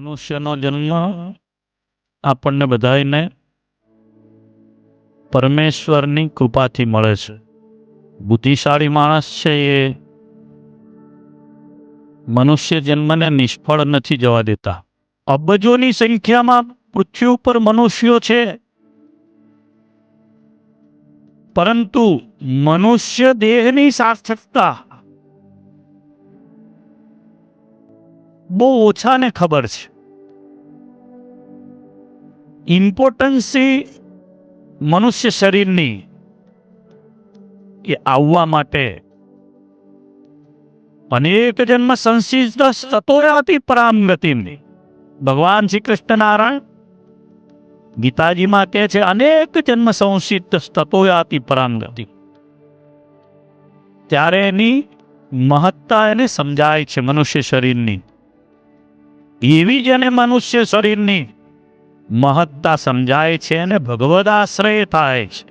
મનુષ્યનો જન્મ આપણને બધાને પરમેશ્વરની કૃપાથી મળે છે. બુદ્ધિશાળી માણસ છે એ મનુષ્ય જન્મને નિષ્ફળ નથી જવા દેતા. અબજોની સંખ્યામાં પૃથ્વી ઉપર મનુષ્યો છે. પરંતુ મનુષ્ય દેહની સાર્થકતા બહુ ઓછાને ખબર છે. ઇમ્પોર્ટન્સી મનુષ્ય શરીરની એ આવવા માટે અનેક જન્મ સંસિદ્ધ સતોયાતી પરામ ગતિની ભગવાન શ્રી કૃષ્ણ નારાયણ ગીતાજીમાં કહે છે, અનેક જન્મ સંસિદ્ધ તતોયાતી પરામ ગતિ ત્યારે એની મહત્તા એને સમજાય છે મનુષ્ય શરીરની. એવી જ એને મનુષ્ય શરીરની મહત્તા સમજાય છે અને ભગવદ આશ્રય થાય છે.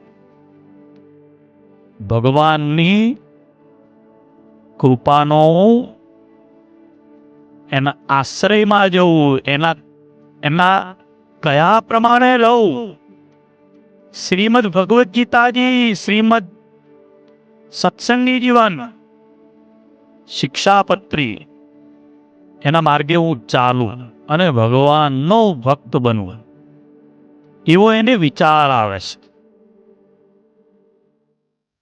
ભગવાનની કૃપાનો એના આશ્રયમાં જવું એના એના કયા પ્રમાણે લઉં શ્રીમદ ભગવદ્ ગીતાજી, શ્રીમદ સત્સંગી જીવન, શિક્ષાપત્રી, એના માર્ગે હું ચાલું અને ભગવાનનો ભક્ત બનવું. એવો એને વિચાર આવે છે.